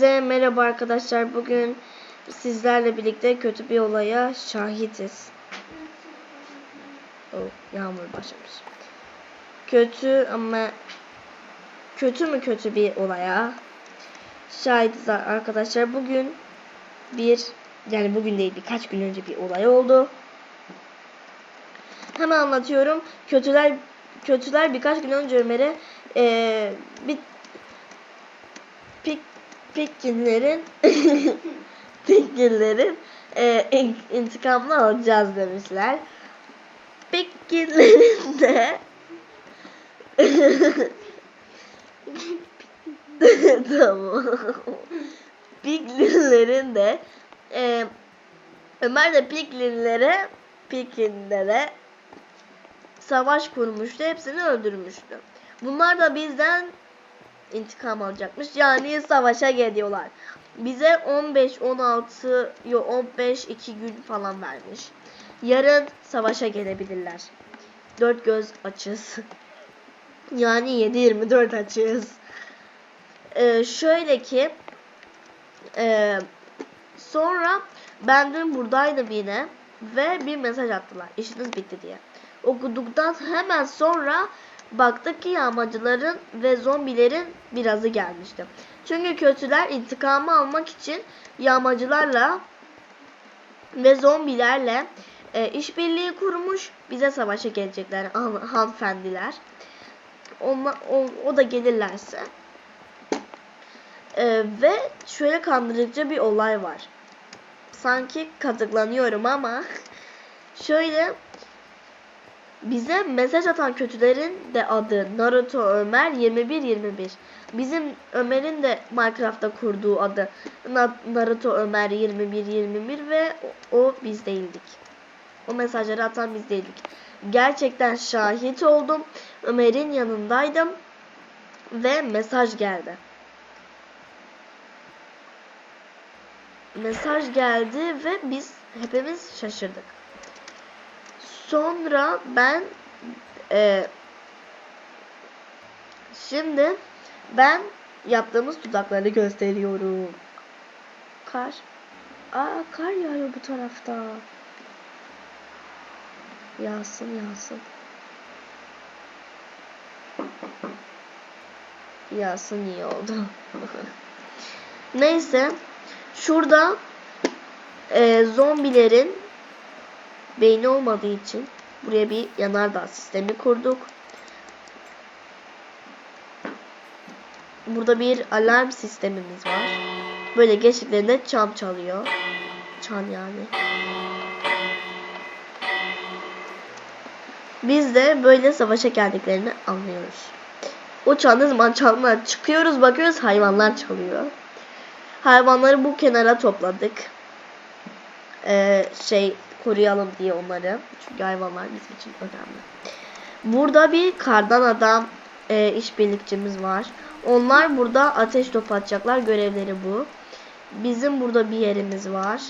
Hepinize merhaba arkadaşlar. Bugün sizlerle birlikte kötü bir olaya şahitiz. Oh, yağmur başlamış. Kötü ama kötü mü kötü bir olaya şahitiz arkadaşlar. Bugün bir yani bugün değil birkaç gün önce bir olay oldu. Hemen anlatıyorum. Kötüler kötüler birkaç gün önce Ömer'e eee bir pik pikginlerin pikginlerin e, in- intikamını alacağız demişler. Pikginlerin de tamam. Piklinlerin de e, Ömer de Piklinlere Piklinlere savaş kurmuştu. Hepsini öldürmüştü. Bunlar da bizden intikam alacakmış. Yani savaşa geliyorlar. Bize 15 16 yo 15 2 gün falan vermiş. Yarın savaşa gelebilirler. Dört göz açız. Yani 7 24 açız. Ee, şöyle ki e, sonra ben dün buradaydım yine ve bir mesaj attılar. İşiniz bitti diye. Okuduktan hemen sonra baktık ki yağmacıların ve zombilerin birazı gelmişti. Çünkü kötüler intikamı almak için yağmacılarla ve zombilerle e, işbirliği kurmuş. Bize savaşa gelecekler han- hanımefendiler. Onla, o, o da gelirlerse. E, ve şöyle kandırıcı bir olay var. Sanki kazıklanıyorum ama şöyle bize mesaj atan kötülerin de adı Naruto Ömer 2121. Bizim Ömer'in de Minecraft'ta kurduğu adı Na- Naruto Ömer 2121 ve o biz değildik. O mesajları atan biz değildik. Gerçekten şahit oldum. Ömer'in yanındaydım ve mesaj geldi. Mesaj geldi ve biz hepimiz şaşırdık. Sonra ben e, şimdi ben yaptığımız tuzakları gösteriyorum. Kar. Aa kar yağıyor bu tarafta. Yağsın yağsın. Yağsın iyi oldu. Neyse. Şurada e, zombilerin beyni olmadığı için buraya bir yanardağ sistemi kurduk. Burada bir alarm sistemimiz var. Böyle geçtiklerinde çam çalıyor. Çan yani. Biz de böyle savaşa geldiklerini anlıyoruz. O çan ne zaman çalma çıkıyoruz bakıyoruz hayvanlar çalıyor. Hayvanları bu kenara topladık. Ee, şey koruyalım diye onları. Çünkü hayvanlar bizim için önemli. Burada bir kardan adam e, işbirlikçimiz var. Onlar burada ateş topu atacaklar. Görevleri bu. Bizim burada bir yerimiz var.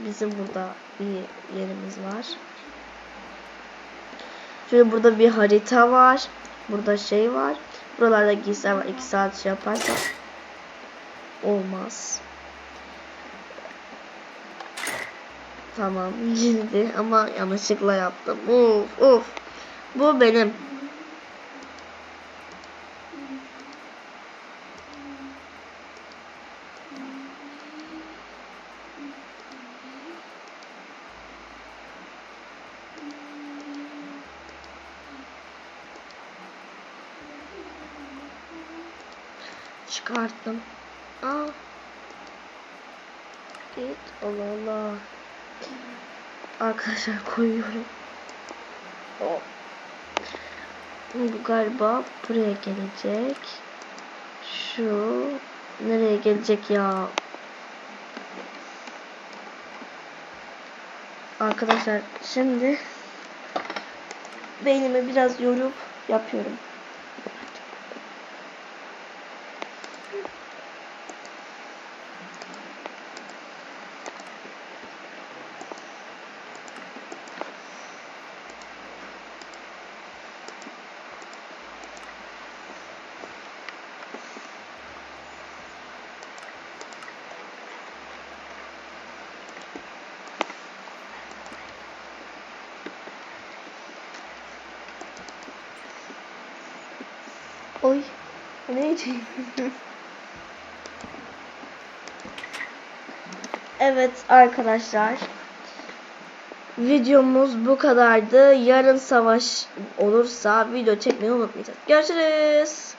Bizim burada bir yerimiz var. Şöyle burada bir harita var. Burada şey var. Buralarda giysiler var. 2 saat şey yaparsak olmaz. Tamam girdi ama yanlışlıkla yaptım. Uf uf. Bu benim. Çıkarttım. Aa. Git. Allah Allah. Arkadaşlar koyuyorum. Oh. Bu galiba buraya gelecek. Şu nereye gelecek ya? Arkadaşlar şimdi beynimi biraz yorup yapıyorum. Oy. Ne için? evet arkadaşlar. Videomuz bu kadardı. Yarın savaş olursa video çekmeyi unutmayacağız. Görüşürüz.